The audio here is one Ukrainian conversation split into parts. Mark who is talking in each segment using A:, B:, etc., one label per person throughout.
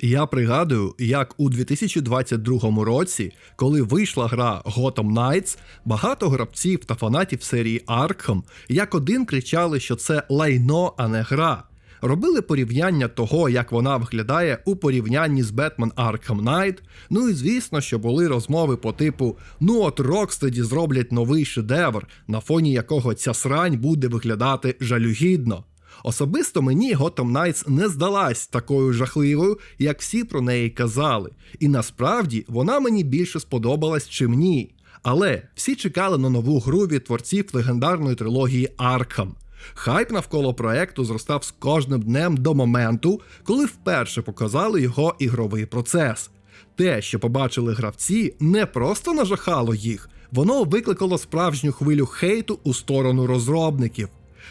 A: Я пригадую, як у 2022 році, коли вийшла гра Gotham Knights, багато гравців та фанатів серії Arkham як один кричали, що це лайно, а не гра. Робили порівняння того, як вона виглядає у порівнянні з Batman Arkham Knight. Ну і звісно, що були розмови по типу: ну от Rocksteady зроблять новий шедевр, на фоні якого ця срань буде виглядати жалюгідно. Особисто мені Gotham Knights не здалась такою жахливою, як всі про неї казали. І насправді вона мені більше сподобалась, чим ні. Але всі чекали на нову гру від творців легендарної трилогії Arkham. Хайп навколо проекту зростав з кожним днем до моменту, коли вперше показали його ігровий процес. Те, що побачили гравці, не просто нажахало їх, воно викликало справжню хвилю хейту у сторону розробників.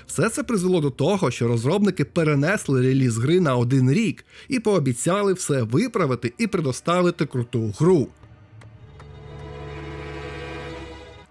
A: Все це призвело до того, що розробники перенесли реліз гри на один рік і пообіцяли все виправити і предоставити круту гру.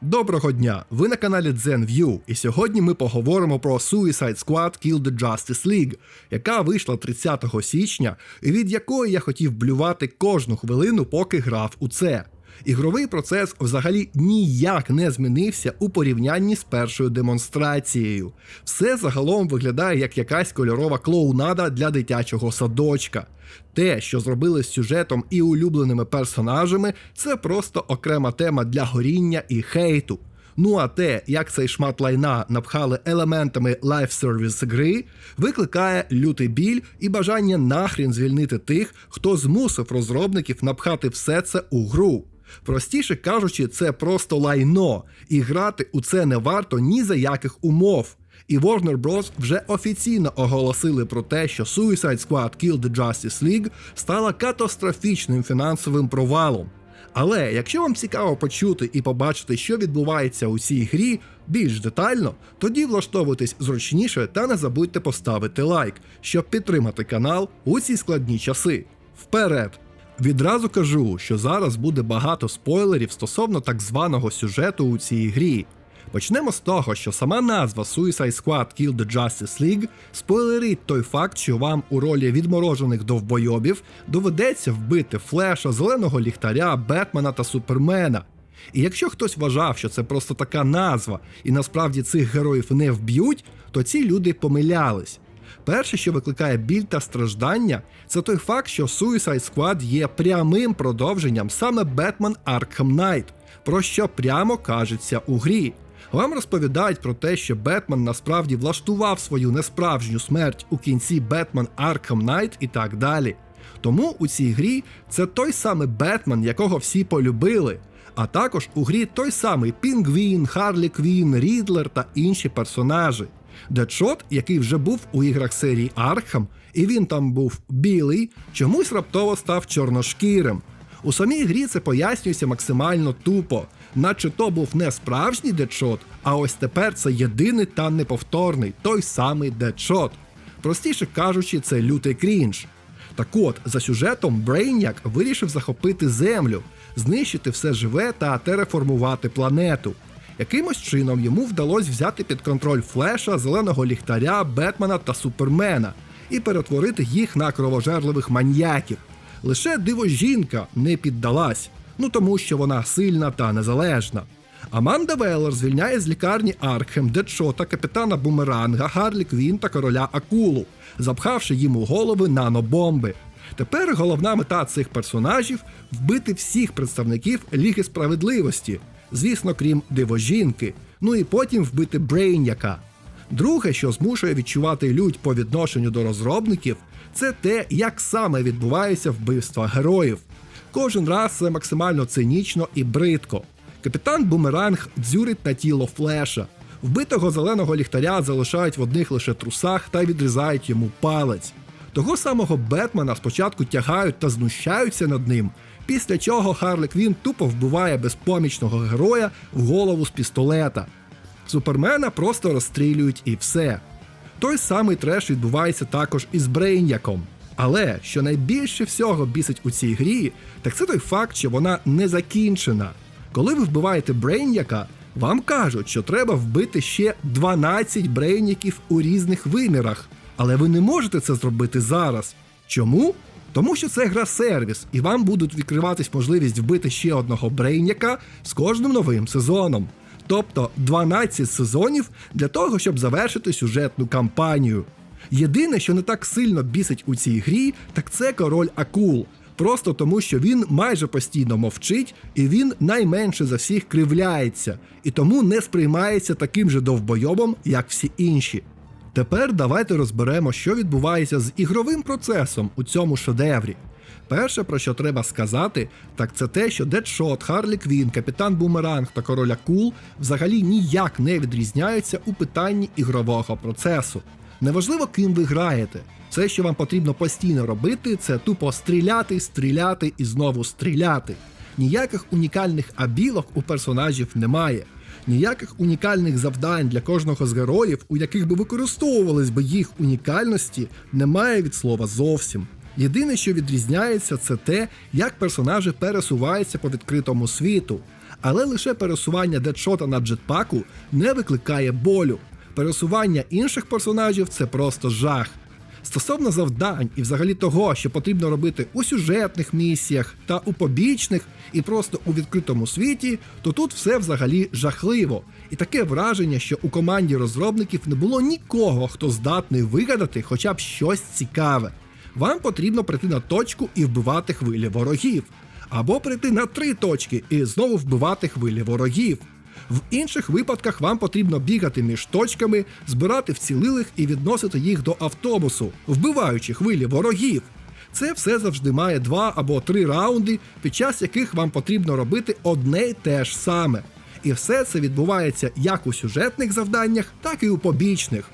A: Доброго дня! Ви на каналі ZenView, і сьогодні ми поговоримо про Suicide Squad Kill the Justice League, яка вийшла 30 січня, і від якої я хотів блювати кожну хвилину, поки грав у це. Ігровий процес взагалі ніяк не змінився у порівнянні з першою демонстрацією. Все загалом виглядає як якась кольорова клоунада для дитячого садочка. Те, що зробили з сюжетом і улюбленими персонажами, це просто окрема тема для горіння і хейту. Ну а те, як цей шмат лайна напхали елементами лайфсервіс гри, викликає лютий біль і бажання нахрін звільнити тих, хто змусив розробників напхати все це у гру. Простіше кажучи, це просто лайно, і грати у це не варто ні за яких умов. І Warner Bros. вже офіційно оголосили про те, що Suicide Squad Kill the Justice League стала катастрофічним фінансовим провалом. Але якщо вам цікаво почути і побачити, що відбувається у цій грі більш детально, тоді влаштовуйтесь зручніше та не забудьте поставити лайк, щоб підтримати канал у ці складні часи. Вперед! Відразу кажу, що зараз буде багато спойлерів стосовно так званого сюжету у цій грі. Почнемо з того, що сама назва Suicide Squad Kill the Justice League спойлерить той факт, що вам у ролі відморожених довбойобів доведеться вбити Флеша, зеленого ліхтаря, Бетмена та Супермена. І якщо хтось вважав, що це просто така назва, і насправді цих героїв не вб'ють, то ці люди помилялись. Перше, що викликає біль та страждання, це той факт, що Suicide Squad є прямим продовженням саме Batman Arkham Knight, про що прямо кажеться у грі. Вам розповідають про те, що Бетмен насправді влаштував свою несправжню смерть у кінці Batman Arkham Knight і так далі. Тому у цій грі це той самий Бетмен, якого всі полюбили. А також у грі той самий Пінгвін, Харлі Квін, Рідлер та інші персонажі. Дедшот, який вже був у іграх серії Архам, і він там був білий, чомусь раптово став чорношкірим. У самій грі це пояснюється максимально тупо, наче то був не справжній дедшот, а ось тепер це єдиний та неповторний, той самий дедшот. Простіше кажучи, це лютий крінж. Так от, за сюжетом Брейняк вирішив захопити землю, знищити все живе та тереформувати планету. Якимось чином йому вдалося взяти під контроль Флеша, зеленого ліхтаря, Бетмена та Супермена і перетворити їх на кровожерливих маньяків. Лише диво жінка не піддалась, ну тому що вона сильна та незалежна. Аманда Веллер звільняє з лікарні Аркхем, Дедшота, капітана Бумеранга, Гарлі Квін та короля Акулу, запхавши їм у голови нанобомби. Тепер головна мета цих персонажів вбити всіх представників Ліги справедливості, звісно, крім дивожінки, ну і потім вбити Брейняка. Друге, що змушує відчувати лють по відношенню до розробників, це те, як саме відбувається вбивства героїв. Кожен раз це максимально цинічно і бридко. Капітан Бумеранг дзюрить на тіло флеша. Вбитого зеленого ліхтаря залишають в одних лише трусах та відрізають йому палець. Того самого Бетмена спочатку тягають та знущаються над ним, після чого Харлі Квін тупо вбиває безпомічного героя в голову з пістолета. Супермена просто розстрілюють і все. Той самий треш відбувається також із Брейняком. Але що найбільше всього бісить у цій грі, так це той факт, що вона не закінчена. Коли ви вбиваєте Брейняка, вам кажуть, що треба вбити ще 12 брейняків у різних вимірах, але ви не можете це зробити зараз. Чому? Тому що це гра сервіс, і вам будуть відкриватись можливість вбити ще одного брейняка з кожним новим сезоном. Тобто 12 сезонів для того, щоб завершити сюжетну кампанію. Єдине, що не так сильно бісить у цій грі, так це король акул. Просто тому, що він майже постійно мовчить, і він найменше за всіх кривляється, і тому не сприймається таким же довбойобом, як всі інші. Тепер давайте розберемо, що відбувається з ігровим процесом у цьому шедеврі. Перше, про що треба сказати, так це те, що Дедшот, Харлі Квін, Капітан Бумеранг та Король Акул взагалі ніяк не відрізняються у питанні ігрового процесу. Неважливо, ким ви граєте. Все, що вам потрібно постійно робити, це тупо стріляти, стріляти і знову стріляти. Ніяких унікальних абілок у персонажів немає. Ніяких унікальних завдань для кожного з героїв, у яких би використовувались би їх унікальності, немає від слова зовсім. Єдине, що відрізняється, це те, як персонажі пересуваються по відкритому світу. Але лише пересування дедшота на джетпаку не викликає болю. Пересування інших персонажів це просто жах. Стосовно завдань і взагалі того, що потрібно робити у сюжетних місіях та у побічних і просто у відкритому світі, то тут все взагалі жахливо. І таке враження, що у команді розробників не було нікого, хто здатний вигадати хоча б щось цікаве. Вам потрібно прийти на точку і вбивати хвилі ворогів, або прийти на три точки і знову вбивати хвилі ворогів. В інших випадках вам потрібно бігати між точками, збирати вцілилих і відносити їх до автобусу, вбиваючи хвилі ворогів. Це все завжди має два або три раунди, під час яких вам потрібно робити одне й те ж саме. І все це відбувається як у сюжетних завданнях, так і у побічних.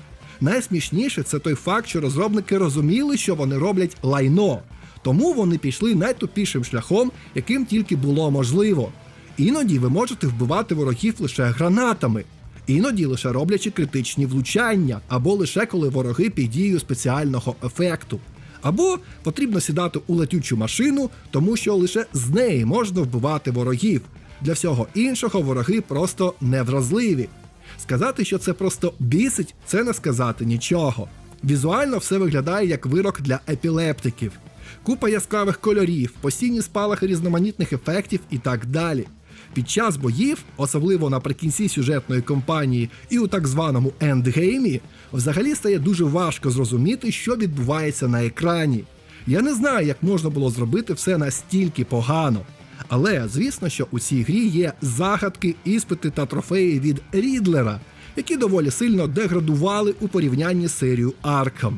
A: Найсмішніше це той факт, що розробники розуміли, що вони роблять лайно. Тому вони пішли найтупішим шляхом, яким тільки було можливо. Іноді ви можете вбивати ворогів лише гранатами, іноді лише роблячи критичні влучання, або лише коли вороги під дією спеціального ефекту. Або потрібно сідати у летючу машину, тому що лише з неї можна вбивати ворогів. Для всього іншого вороги просто невразливі. Сказати, що це просто бісить, це не сказати нічого. Візуально все виглядає як вирок для епілептиків. Купа яскравих кольорів, постійні спалахи різноманітних ефектів і так далі. Під час боїв, особливо наприкінці сюжетної кампанії і у так званому ендгеймі, взагалі стає дуже важко зрозуміти, що відбувається на екрані. Я не знаю, як можна було зробити все настільки погано. Але звісно, що у цій грі є загадки, іспити та трофеї від Рідлера, які доволі сильно деградували у порівнянні з серією Arkham.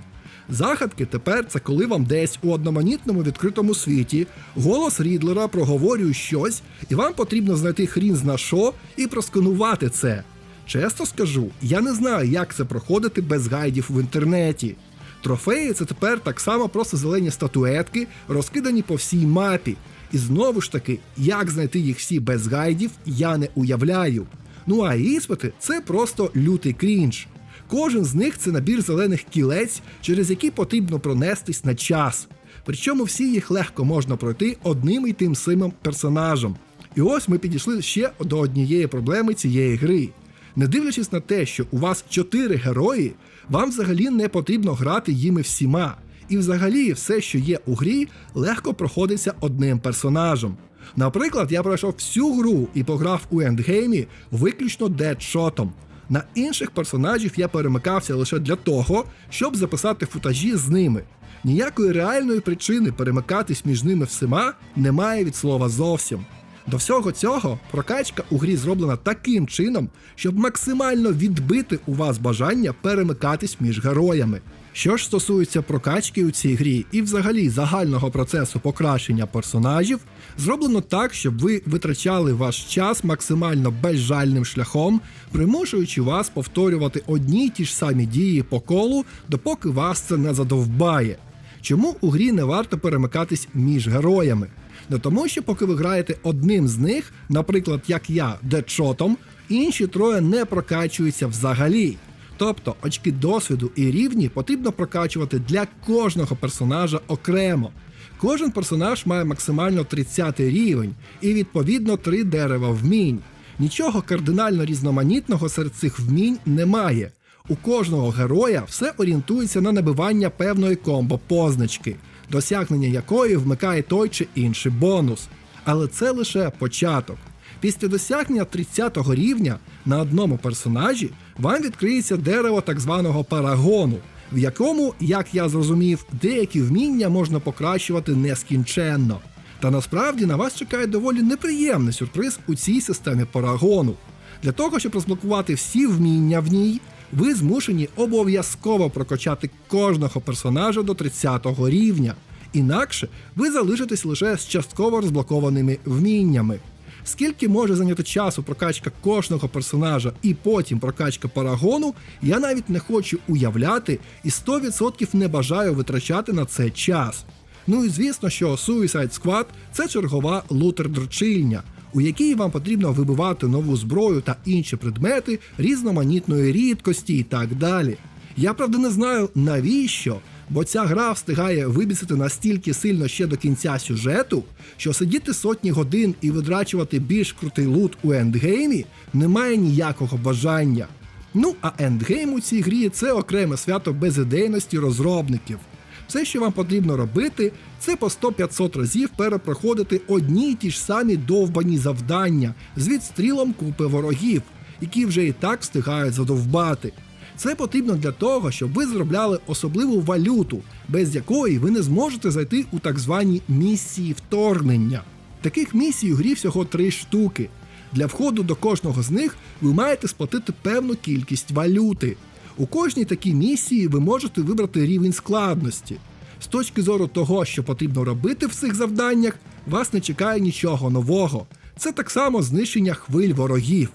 A: Загадки тепер це коли вам десь у одноманітному відкритому світі голос Рідлера проговорює щось, і вам потрібно знайти хрін зна що і просканувати це. Чесно скажу, я не знаю, як це проходити без гайдів в інтернеті. Трофеї це тепер так само просто зелені статуетки, розкидані по всій мапі. І знову ж таки, як знайти їх всі без гайдів, я не уявляю. Ну а іспити це просто лютий крінж. Кожен з них це набір зелених кілець, через які потрібно пронестись на час. Причому всі їх легко можна пройти одним і тим самим персонажем. І ось ми підійшли ще до однієї проблеми цієї гри. Не дивлячись на те, що у вас чотири герої, вам взагалі не потрібно грати їми всіма. І взагалі все, що є у грі, легко проходиться одним персонажем. Наприклад, я пройшов всю гру і пограв у ендгеймі виключно дедшотом. На інших персонажів я перемикався лише для того, щоб записати футажі з ними. Ніякої реальної причини перемикатись між ними всіма немає від слова зовсім. До всього цього прокачка у грі зроблена таким чином, щоб максимально відбити у вас бажання перемикатись між героями. Що ж стосується прокачки у цій грі і взагалі загального процесу покращення персонажів, зроблено так, щоб ви витрачали ваш час максимально безжальним шляхом, примушуючи вас повторювати одні й ті ж самі дії по колу, допоки вас це не задовбає. Чому у грі не варто перемикатись між героями? Не тому, що поки ви граєте одним з них, наприклад, як я, дедшотом, інші троє не прокачуються взагалі. Тобто очки досвіду і рівні потрібно прокачувати для кожного персонажа окремо. Кожен персонаж має максимально 30 рівень і відповідно 3 дерева вмінь. Нічого кардинально різноманітного серед цих вмінь немає. У кожного героя все орієнтується на набивання певної комбо позначки. Досягнення якої вмикає той чи інший бонус. Але це лише початок. Після досягнення 30 го рівня на одному персонажі вам відкриється дерево так званого парагону, в якому, як я зрозумів, деякі вміння можна покращувати нескінченно. Та насправді на вас чекає доволі неприємний сюрприз у цій системі парагону. Для того, щоб розблокувати всі вміння в ній, ви змушені обов'язково прокачати кожного персонажа до 30 го рівня. Інакше ви залишитесь лише з частково розблокованими вміннями. Скільки може зайняти часу прокачка кожного персонажа і потім прокачка парагону, я навіть не хочу уявляти і 100% не бажаю витрачати на це час. Ну і звісно, що Suicide Squad – це чергова лутер-дрочильня, у якій вам потрібно вибивати нову зброю та інші предмети різноманітної рідкості і так далі. Я правда не знаю навіщо, бо ця гра встигає вибісити настільки сильно ще до кінця сюжету, що сидіти сотні годин і видрачувати більш крутий лут у ендгеймі немає ніякого бажання. Ну а ендгейм у цій грі це окреме свято безідейності розробників. Все, що вам потрібно робити, це по 100-500 разів перепроходити одні й ті ж самі довбані завдання з відстрілом купи ворогів, які вже і так встигають задовбати. Це потрібно для того, щоб ви зробляли особливу валюту, без якої ви не зможете зайти у так звані місії вторгнення. Таких місій у грі всього три штуки. Для входу до кожного з них ви маєте сплатити певну кількість валюти. У кожній такій місії ви можете вибрати рівень складності. З точки зору того, що потрібно робити в цих завданнях, вас не чекає нічого нового. Це так само знищення хвиль ворогів.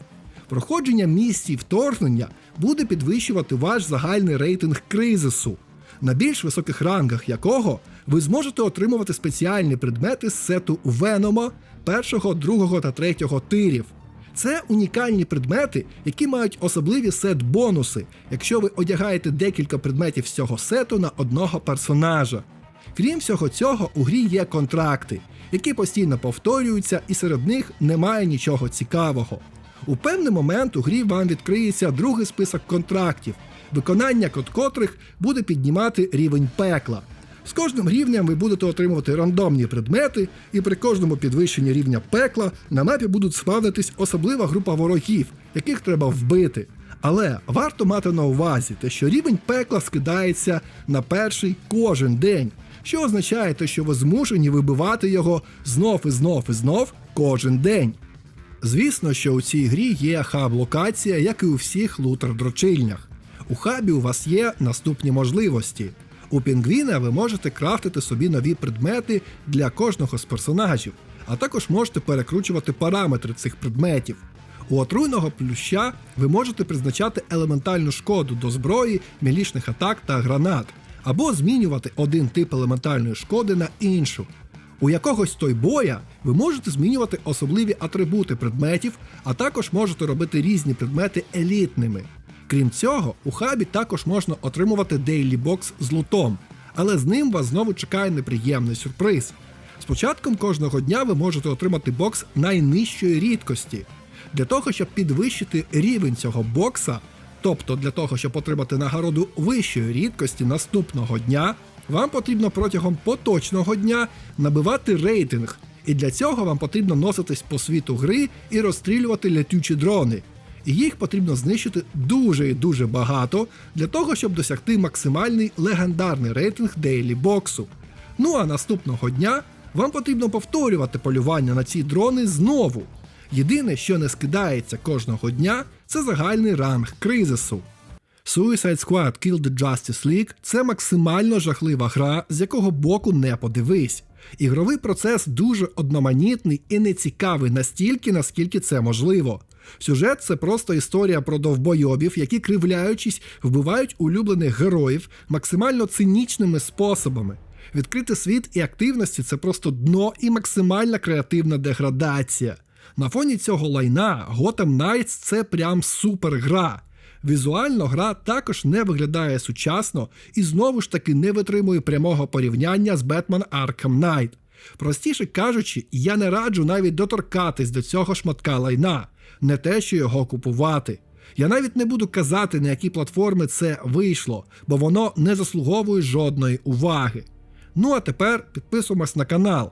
A: Проходження місії вторгнення буде підвищувати ваш загальний рейтинг кризису, на більш високих рангах якого ви зможете отримувати спеціальні предмети з сету Венома першого, другого та третього тирів. Це унікальні предмети, які мають особливі сет-бонуси, якщо ви одягаєте декілька предметів з цього сету на одного персонажа. Крім всього цього, у грі є контракти, які постійно повторюються, і серед них немає нічого цікавого. У певний момент у грі вам відкриється другий список контрактів, виконання код котрих буде піднімати рівень пекла. З кожним рівнем ви будете отримувати рандомні предмети, і при кожному підвищенні рівня пекла на мапі будуть спавнитись особлива група ворогів, яких треба вбити. Але варто мати на увазі те, що рівень пекла скидається на перший кожен день, що означає те, що ви змушені вибивати його знов і знов і знов кожен день. Звісно, що у цій грі є хаб-локація, як і у всіх лутер-дрочильнях. У хабі у вас є наступні можливості. У пінгвіна ви можете крафтити собі нові предмети для кожного з персонажів, а також можете перекручувати параметри цих предметів. У отруйного плюща ви можете призначати елементальну шкоду до зброї, мілішних атак та гранат, або змінювати один тип елементальної шкоди на іншу. У якогось тойбоя ви можете змінювати особливі атрибути предметів, а також можете робити різні предмети елітними. Крім цього, у хабі також можна отримувати дейлі бокс з лутом, але з ним вас знову чекає неприємний сюрприз. З початком кожного дня ви можете отримати бокс найнижчої рідкості. Для того, щоб підвищити рівень цього бокса, тобто для того, щоб отримати нагороду вищої рідкості наступного дня, вам потрібно протягом поточного дня набивати рейтинг, і для цього вам потрібно носитись по світу гри і розстрілювати летючі дрони. І їх потрібно знищити дуже і дуже багато для того, щоб досягти максимальний легендарний рейтинг Дейлі боксу. Ну а наступного дня вам потрібно повторювати полювання на ці дрони знову. Єдине, що не скидається кожного дня, це загальний ранг кризису. Suicide Squad Kill the Justice League це максимально жахлива гра, з якого боку не подивись. Ігровий процес дуже одноманітний і нецікавий настільки, наскільки це можливо. Сюжет це просто історія про довбойобів, які, кривляючись, вбивають улюблених героїв максимально цинічними способами. Відкритий світ і активності це просто дно і максимальна креативна деградація. На фоні цього лайна Gotham Knights це прям супер гра. Візуально гра також не виглядає сучасно і знову ж таки не витримує прямого порівняння з Batman Arkham Knight. Простіше кажучи, я не раджу навіть доторкатись до цього шматка лайна, не те, що його купувати. Я навіть не буду казати, на які платформи це вийшло, бо воно не заслуговує жодної уваги. Ну а тепер підписуємось на канал,